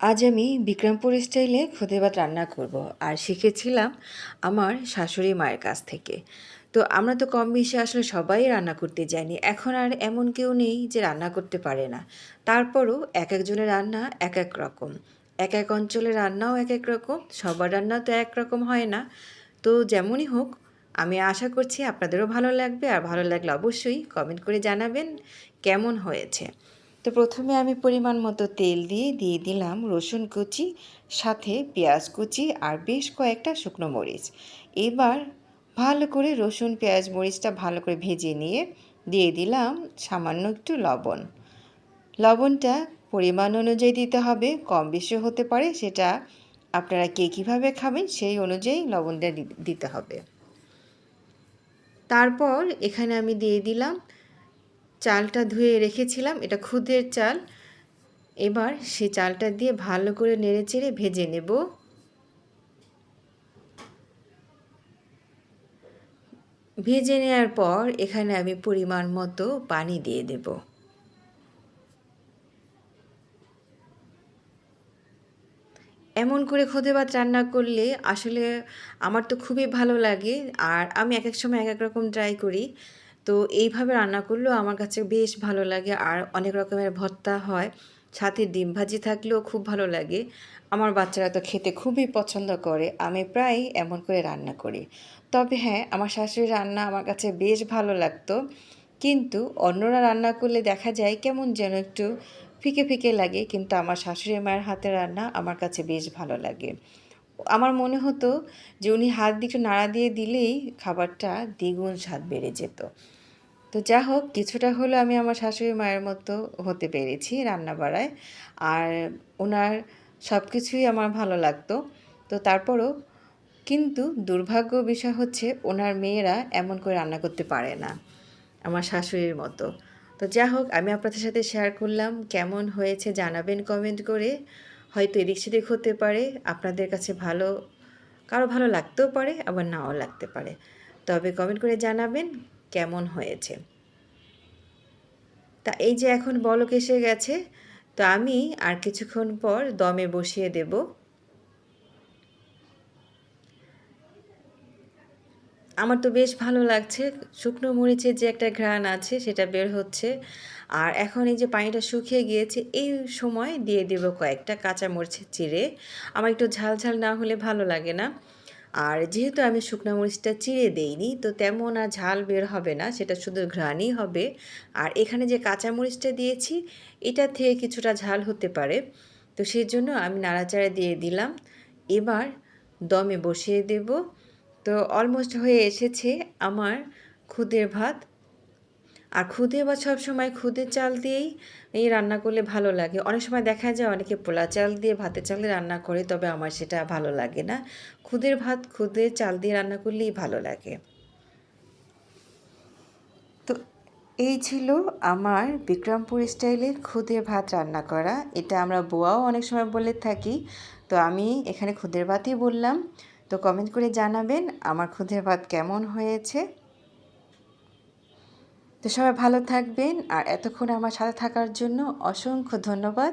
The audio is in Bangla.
আজ আমি বিক্রমপুর স্টাইলে ভাত রান্না করব। আর শিখেছিলাম আমার শাশুড়ি মায়ের কাছ থেকে। তো আমরা তো কম বেশি আসলে সবাই রান্না করতে জানি। এখন আর এমন কেউ নেই যে রান্না করতে পারে না। তারপরও এক একজনের রান্না এক এক রকম। এক এক অঞ্চলের রান্নাও এক এক রকম। সবার রান্না তো এক রকম হয় না। তো যেমনই হোক, আমি আশা করছি আপনাদেরও ভালো লাগবে। আর ভালো লাগলে অবশ্যই কমেন্ট করে জানাবেন কেমন হয়েছে। তো প্রথমে আমি পরিমাণ মতো তেল দিয়ে দিয়ে দিলাম রসুন কুচি, সাথে পেঁয়াজ কুচি আর বেশ কয়েকটা শুকনো মরিচ। এবার ভালো করে রসুন, পেঁয়াজ, মরিচটা ভালো করে ভেজে নিয়ে দিয়ে দিলাম সামান্য একটু লবণ। লবণটা পরিমাণ অনুযায়ী দিতে হবে, কম বেশি হতে পারে সেটা আপনারা কে কীভাবে খাবেন সেই অনুযায়ী লবণটা দিতে হবে। তারপর এখানে আমি দিয়ে দিলাম চালটা ধুয়ে রেখেছিলাম, এটা খুদের চাল। এবার সেই চালটা দিয়ে ভালো করে নেড়ে চেড়ে ভেজে নেব। ভেজে নেওয়ার পর এখানে আমি পরিমাণ মতো পানি দিয়ে দেব। এমন করে খোদে ভাত রান্না করলে আসলে আমার তো খুবই ভালো লাগে, আর আমি এক এক সময় এক এক রকম ট্রাই করি। তো এইভাবে রান্না করলেও আমার কাছে বেশ ভালো লাগে। আর অনেক রকমের ভর্তা হয়, সাথে ডিম ভাজি থাকলেও খুব ভালো লাগে। আমার বাচ্চারা তো খেতে খুবই পছন্দ করে, আমি প্রায় এমন করে রান্না করি। তবে হ্যাঁ আমার শাশুড়ির রান্না আমার কাছে বেশ ভালো লাগতো। কিন্তু অন্যরা রান্না করলে দেখা যায় কেমন যেন একটু ফিকে ফিকে লাগে। কিন্তু আমার শাশুড়ি মায়ের হাতে রান্না আমার কাছে বেশ ভালো লাগে। আমার মনে হতো যে উনি হাত দিয়ে নাড়া দিয়ে দিলেই খাবারটা দ্বিগুণ স্বাদ বেড়ে যেত। তো যা হোক, কিছুটা হলেও আমি আমার শাশুড়ি মায়ের মতো হতে পেরেছি রান্না বাড়ায় আর ওনার সব কিছুই আমার ভালো লাগতো। তো তারপরও কিন্তু দুর্ভাগ্য বিষয় হচ্ছে ওনার মেয়েরা এমন করে রান্না করতে পারে না আমার শাশুড়ির মতো। তো যা হোক, আমি আপনাদের সাথে শেয়ার করলাম। কেমন হয়েছে জানাবেন কমেন্ট করে। হয়তো এদিক সেদিক হতে পারে, আপনাদের কাছে ভালো, কারও ভালো লাগতেও পারে, আবার নাও লাগতে পারে। তবে কমেন্ট করে জানাবেন কেমন হয়েছে। তা এই যে এখন বলক এসে গেছে, তো আমি আর কিছুক্ষণ পর দমে বসিয়ে দেব। আমার তো বেশ ভালো লাগছে। শুকনো মরিচের যে একটা ঘ্রাণ আছে, সেটা বের হচ্ছে। আর এখন এই যে পানিটা শুকিয়ে গিয়েছে, এই সময় দিয়ে দেব কয়েকটা কাঁচা মরিচের চিড়ে। আমার একটু ঝাল ঝাল না হলে ভালো লাগে না। আর যেহেতু আমি শুকনো মরিচটা চিড়ে দেইনি, তো তেমন আর ঝাল বের হবে না, সেটা শুধু ঘ্রাণই হবে। আর এখানে যে কাঁচা মরিচটা দিয়েছি, এটা থেকে কিছুটা ঝাল হতে পারে। তো সেই জন্য আমি নাড়াচাড়া দিয়ে দিলাম। এবার দমে বসিয়ে দেব। তো অলমোস্ট হয়ে এসেছে আমার খুদের ভাত। আর খুদে বা সব সময় খুদের চাল দিয়েই এই রান্না করলে ভালো লাগে। অনেক সময় দেখা যায় অনেকে পোলা চাল দিয়ে ভাতের চাল দিয়ে রান্না করে, তবে আমার সেটা ভালো লাগে না। খুদের ভাত, খুদের চাল দিয়ে রান্না করলেই ভালো লাগে। তো এই ছিল আমার বিক্রমপুর স্টাইলের খুদের ভাত রান্না করা। এটা আমরা বোয়াও অনেক সময় বলে থাকি। তো আমি এখানে খুদের ভাতই বললাম। তো কমেন্ট করে জানাবেন, আমার খুদের ভাত কেমন হয়েছে? তো সবাই ভালো থাকবেন, আর এতক্ষণ আমার সাথে থাকার জন্য অসংখ্য ধন্যবাদ।